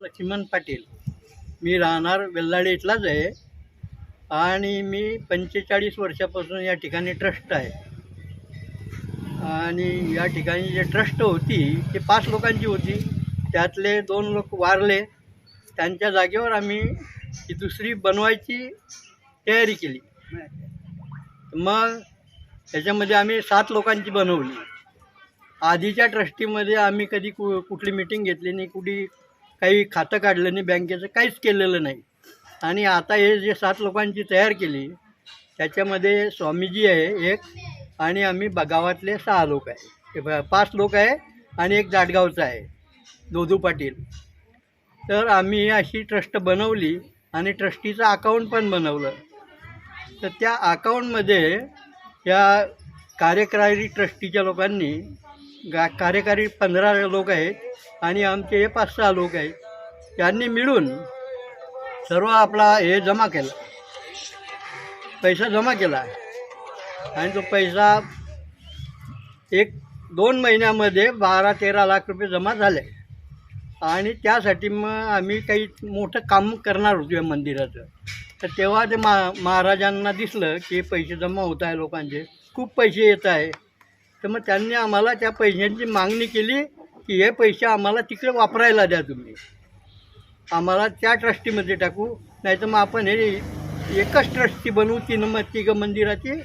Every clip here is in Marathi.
लक्ष्मण पाटील. मी राहणार वेल्लाडी इथलाच आहे. आणि मी पंचेचाळीस वर्षापासून या ठिकाणी ट्रस्ट आहे. आणि या ठिकाणी जे ट्रस्ट होती ते पाच लोकांची होती. त्यातले दोन लोक वारले. त्यांच्या जागेवर आम्ही ती दुसरी बनवायची तयारी केली. मग त्याच्यामध्ये आम्ही सात लोकांची बनवली. आधीच्या ट्रस्टीमध्ये आम्ही कधी कु कुठली मिटिंग घेतली नाही कुठे काही खातं काढलं नाही बँकेचं काहीच केलेलं नाही. आणि आता हे जे सात लोकांची तयार केली त्याच्यामध्ये स्वामीजी आहे एक आणि आम्ही ब- गावातले सहा लोक आहे. पाच लोक आहे आणि एक जाटगावचा आहे दोदू पाटील. तर आम्ही अशी ट्रस्ट बनवली आणि ट्रस्टीचं अकाउंट पण बनवलं. तर त्या अकाउंटमध्ये या कार्यकारी ट्रस्टीच्या लोकांनी गा कार्यकारी पंधरा लोक आहेत आणि आमचे हे पाच सहा लोक आहेत. त्यांनी मिळून सर्व आपला हे जमा केला. पैसा जमा केला. आणि तो पैसा एक दोन महिन्यामध्ये बारा तेरा लाख रुपये जमा झाले. आणि त्यासाठी मग आम्ही काही मोठं काम करणार होतो या मंदिराचं. तर तेव्हा ते मा महाराजांना दिसलं की पैसे जमा होत आहे लोकांचे. खूप पैसे येत आहे. तर मग त्यांनी आम्हाला त्या पैशांची मागणी केली की हे पैसे आम्हाला तिकडे वापरायला द्या तुम्ही. आम्हाला त्या ट्रस्टीमध्ये टाकू नाही तर मग आपण हे एकच ट्रस्टी बनवू तीन मग तिघं मंदिराची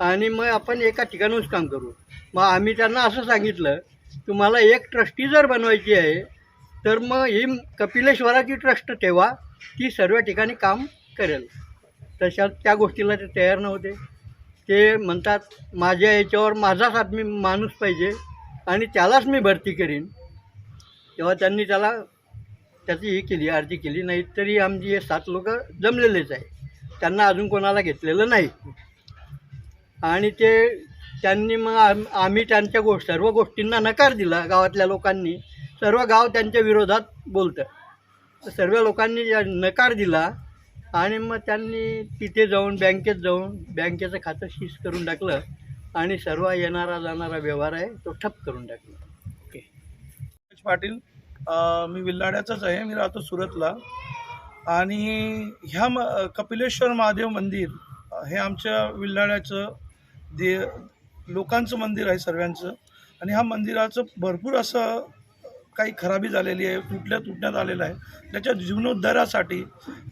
आणि मग आपण एका ठिकाणूनच काम करू. मग आम्ही त्यांना असं सांगितलं तुम्हाला एक ट्रस्टी जर बनवायची आहे तर मग ही कपिलेश्वराची ट्रस्ट ठेवा ती सर्व ठिकाणी काम करेल. तशा त्या गोष्टीला ते तयार नव्हते. ते म्हणतात माझ्या याच्यावर माझाच आदमी माणूस पाहिजे आणि त्यालाच मी भरती करीन. तेव्हा त्यांनी त्याला त्याची ही केली अर्जी केली. नाही तरी आमची हे सात लोक जमलेलेच आहे त्यांना अजून कोणाला घेतलेलं नाही. आणि ते त्यांनी मग आम आम्ही त्यांच्या गो सर्व गोष्टींना नकार दिला गावातल्या लोकांनी. सर्व गाव त्यांच्या विरोधात बोलतं. सर्व लोकांनी नकार दिला. आणि मग त्यांनी तिथे जाऊन बँकेत जाऊन बँकेचं खातं शीज करून टाकलं आणि सर्व येणारा जाणारा व्यवहार आहे तो ठप करून टाकला. ओके. पाटील मी विल्लाड्याचाच आहे मी राहतो सुरतला. आणि ह्या म कपिलेश्वर महादेव मंदिर हे आमच्या विल्लाड्याचं दे लोकांचं मंदिर आहे सर्वांचं. आणि ह्या मंदिराचं भरपूर असं काही खराबी झालेली आहे तुटल्या तुटण्यात आलेलं आहे. त्याच्या जीर्णोद्धारासाठी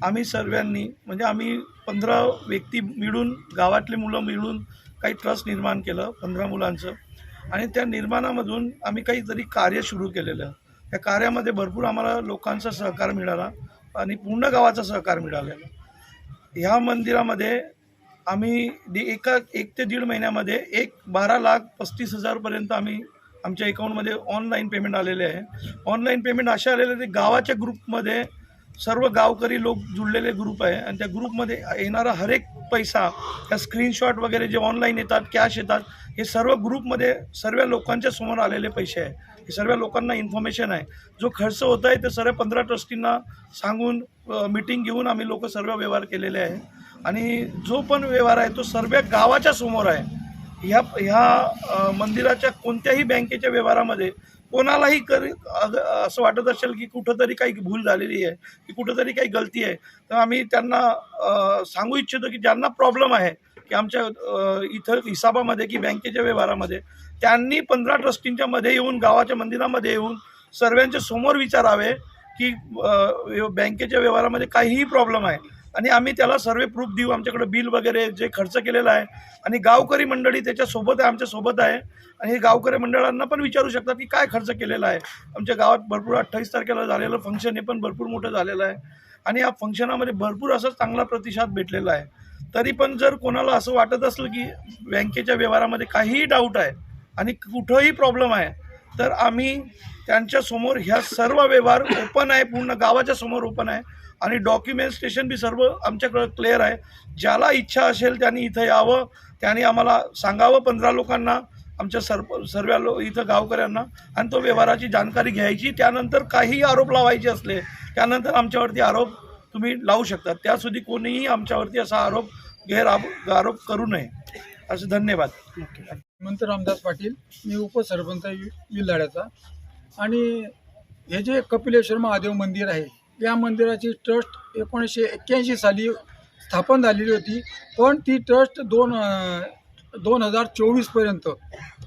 आम्ही सर्वांनी म्हणजे आम्ही पंधरा व्यक्ती मिळून गावातली मुलं मिळून काही ट्रस्ट निर्माण केलं पंधरा मुलांचं. आणि त्या निर्माणामधून आम्ही काहीतरी कार्य सुरू केलेलं त्या कार्यामध्ये भरपूर आम्हाला लोकांचा सहकार मिळाला आणि पूर्ण गावाचा सहकार मिळालेला ह्या मंदिरामध्ये आम्ही एका एक ते दीड महिन्यामध्ये एक बारा लाख पस्तीस हजारपर्यंत आम्ही आमच्या अकाउंटमध्ये ऑनलाईन पेमेंट आलेले आहे. ऑनलाईन पेमेंट असे आलेले ते गावाच्या ग्रुपमध्ये सर्व गावकरी लोक जुळलेले ग्रुप आहे आणि त्या ग्रुपमध्ये येणारा हर एक पैसा त्या स्क्रीनशॉट वगैरे जे ऑनलाईन येतात कॅश येतात हे सर्व ग्रुपमध्ये सर्व लोकांच्या समोर आलेले पैसे आहे. हे सर्व लोकांना इन्फॉर्मेशन आहे. जो खर्च होत आहे ते सर्व पंधरा ट्रस्टींना सांगून मिटिंग घेऊन आम्ही लोक सर्व व्यवहार केलेले आहे. आणि जो पण व्यवहार आहे तो सर्व गावाच्या समोर आहे. ह्या ह्या मंदिराच्या कोणत्याही बँकेच्या व्यवहारामध्ये कोणालाही कर असं वाटत असेल की कुठंतरी काही भूल झालेली आहे की कुठंतरी काही गलती आहे तर आम्ही त्यांना सांगू इच्छितो की ज्यांना प्रॉब्लेम आहे की आमच्या इथं हिसाबामध्ये की बँकेच्या व्यवहारामध्ये त्यांनी पंधरा ट्रस्टींच्या मध्ये येऊन गावाच्या मंदिरामध्ये येऊन सर्वांच्या समोर विचारावे की बँकेच्या व्यवहारामध्ये काहीही प्रॉब्लेम आहे आणि आम्ही त्याला सर्व प्रूफ देऊ. आमच्याकडे बिल वगैरे जे खर्च केलेला आहे. आणि गावकरी मंडळी त्याच्यासोबत आहे आमच्यासोबत आहे. आणि हे गावकरी मंडळांना पण विचारू शकतात की काय खर्च केलेला आहे. आमच्या गावात भरपूर अठ्ठावीस तारखेला झालेलं फंक्शन हे पण भरपूर मोठं झालेलं आहे. आणि या फंक्शनामध्ये भरपूर असा चांगला प्रतिसाद भेटलेला आहे. तरी पण जर कोणाला असं वाटत असलं की बँकेच्या व्यवहारामध्ये काहीही डाऊट आहे आणि कुठंही प्रॉब्लेम आहे तर आम्ही त्यांच्यासमोर ह्या सर्व व्यवहार ओपन आहे पूर्ण गावाच्या समोर ओपन आहे. आणि डॉक्युमेंटेशन बी सर्व आमच्याकडं क्लिअर आहे. ज्याला इच्छा असेल त्यांनी इथं यावं. त्यांनी आम्हाला सांगावं पंधरा लोकांना आमच्या सर्व सर्व लो इथं गावकऱ्यांना. आणि तो व्यवहाराची जाणकारी घ्यायची. त्यानंतर काहीही आरोप लावायचे असले त्यानंतर आमच्यावरती आरोप तुम्ही लावू शकता. त्यासुद्धी कोणीही आमच्यावरती असा आरोप गैर आरोप करू नये. असं धन्यवाद. हेमंत रामदास पाटील मी उपसरपंच विल्हाड्याचा आणि हे जे कपिलेश्वर महादेव मंदिर आहे या मंदिराची ट्रस्ट एकोणीसशे एक्क्याऐंशी साली स्थापन झालेली होती. पण ती ट्रस्ट दोन दोन हजार चोवीसपर्यंत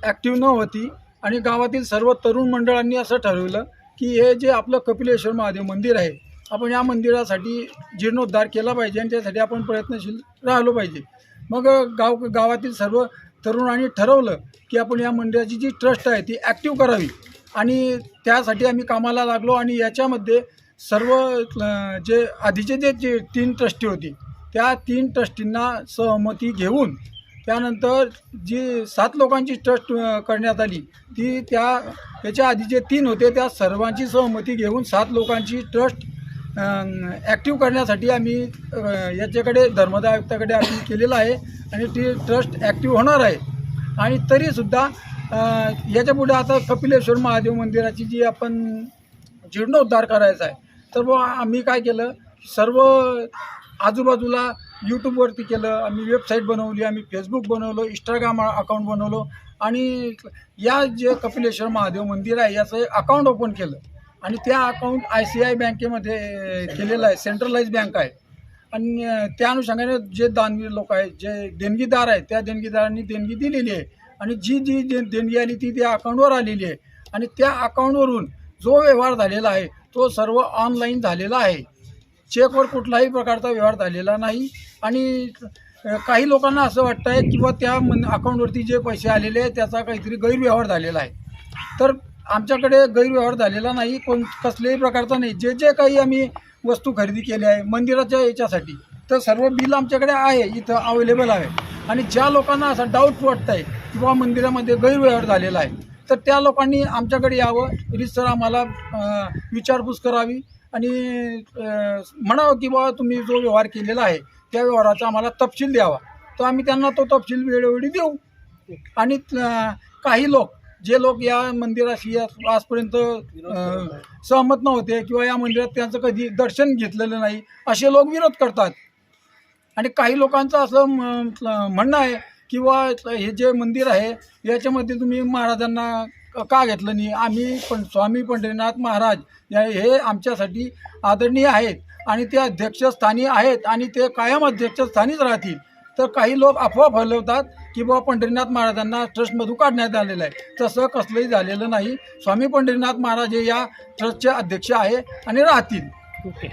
ॲक्टिव्ह न होती आणि गावातील सर्व तरुण मंडळांनी असं ठरवलं की हे जे आपलं कपिलेश्वर महादेव मंदिर आहे आपण या मंदिरासाठी जीर्णोद्धार केला पाहिजे आणि त्यासाठी आपण प्रयत्नशील राहिलो पाहिजे. मग गाव गावातील सर्व तरुणांनी ठरवलं की आपण या मंदिराची जी ट्रस्ट आहे ती ॲक्टिव्ह करावी. आणि त्यासाठी आम्ही कामाला लागलो आणि याच्यामध्ये सर्व जे आधीचे जे जे तीन ट्रस्टी होती त्या तीन ट्रस्टींना सहमती घेऊन त्यानंतर जी सात लोकांची ट्रस्ट करण्यात आली ती त्या त्याच्या आधी जे तीन होते त्या सर्वांची सहमती घेऊन सात लोकांची ट्रस्ट ॲक्टिव्ह करण्यासाठी आम्ही याच्याकडे धर्मदाय आयुक्ताकडे आम्ही केलेलं आहे आणि ती ट्रस्ट ॲक्टिव्ह होणार आहे. आणि तरीसुद्धा याच्यापुढे आता कपिलेश्वर महादेव मंदिराची जी आपण जीर्णोद्धार करायचा आहे तर बुवा आम्ही काय केलं सर्व आजूबाजूला यूट्यूबवरती केलं आम्ही वेबसाईट बनवली आम्ही फेसबुक बनवलं इंस्टाग्राम अकाउंट बनवलं आणि या जे कपिलेश्वर महादेव मंदिर आहे याचं एक अकाउंट ओपन केलं. आणि त्या अकाउंट आय सी आय बँकेमध्ये केलेलं आहे सेंट्रलाइज बँक आहे. आणि त्या अनुषंगाने जे दानवीर लोक आहेत जे देणगीदार आहेत त्या देणगीदारांनी देणगी दिलेली आहे. आणि जी जी देणगी आली ती त्या अकाउंटवर आलेली आहे. आणि त्या अकाउंटवरून जो व्यवहार झालेला आहे तो सर्व ऑनलाईन झालेला आहे. चेकवर कुठलाही प्रकारचा व्यवहार झालेला नाही. आणि काही लोकांना असं वाटतं आहे किंवा त्या मन अकाउंटवरती जे पैसे आलेले आहेत त्याचा काहीतरी गैरव्यवहार झालेला आहे. तर आमच्याकडे गैरव्यवहार झालेला नाही. कोण कसल्याही प्रकारचा नाही. जे जे काही आम्ही वस्तू खरेदी केली आहे मंदिराच्या याच्यासाठी तर सर्व बिल आमच्याकडे आहे. इथं अवेलेबल आहे. आणि ज्या लोकांना असा डाऊट वाटत आहे किंवा मंदिरामध्ये गैरव्यवहार झालेला आहे तर त्या लोकांनी आमच्याकडे यावं. रिसर आम्हाला विचारपूस करावी आणि म्हणावं की बाबा तुम्ही जो व्यवहार केलेला आहे त्या व्यवहाराचा आम्हाला तपशील द्यावा. तर आम्ही त्यांना तो तपशील वेळोवेळी देऊ. आणि काही लोक जे लोक या मंदिराशी आजपर्यंत सहमत नव्हते किंवा या मंदिरात त्यांचं कधी दर्शन घेतलेलं नाही असे लोक विरोध करतात. आणि काही लोकांचं असं म- म्हणणं आहे किंवा हे जे मंदिर आहे याच्यामध्ये तुम्ही महाराजांना का घेतलं नाही? आम्ही पण स्वामी पंढरीनाथ महाराज या हे आमच्यासाठी आदरणीय आहेत आणि ते अध्यक्षस्थानी आहेत आणि ते कायम अध्यक्षस्थानीच राहतील. तर काही लोक अफवा फैलवतात की बाबा पंढरीनाथ महाराजांना ट्रस्टमधून काढण्यात आलेलं आहे. तसं कसलंही झालेलं नाही. स्वामी पंढरीनाथ महाराज हे या ट्रस्टचे अध्यक्ष आहे आणि राहतील. ओके.